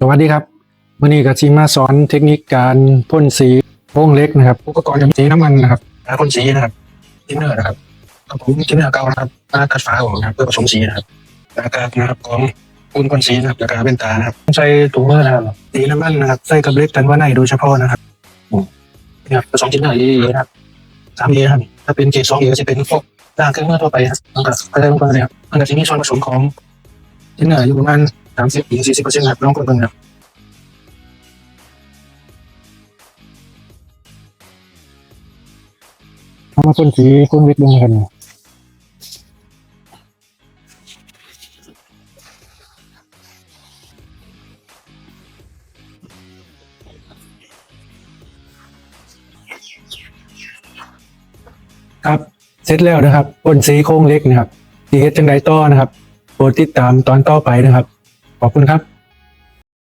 สวัสดีครับวันนี้ก็ชิมาสอนเทคนิคการพ่นสีวงเล็กนะครับ อุปกรณ์จะมีสีน้ำมันนะครับน้ำพ่นสีนะครับทินเนอร์นะครับกับผมทินเนอร์เก่านะครับมากัดฝาออกนะครับเพื่อผสมสีนะครับอากาศนะครับของปูนพ่นสีนะครับแล้วก็เป็นตานะครับใช้ถุงมือนะครับสีน้ำมันนะครับใส่กับเล็กกันว่าในโดยเฉพาะนะครับอืมนี่ครับผสมทินเนอร์เอนะครับสามเอครับถ้าเป็นเกรดสองเอจะเป็นพวกด่างเครื่องมือทั่วไปครับมันก็อะไรลงไปเลยครับมันก็จะมีส่วนผสมของทินเนอร์อยู่ประมาณ สามสิบถึงสี่สิบเปอร์เซ็นต์ครับลองกดเบิ่งครับเอามาพ่นสีพ่นวิทย์ลงกันครับ เสร็จแล้วนะครับพ่นสีโค้งเล็กนะครับสีเฮ็ดจังไดต่อนะครับโปรดติดตามตอนต่อไปนะครับ ขอบคุณครับ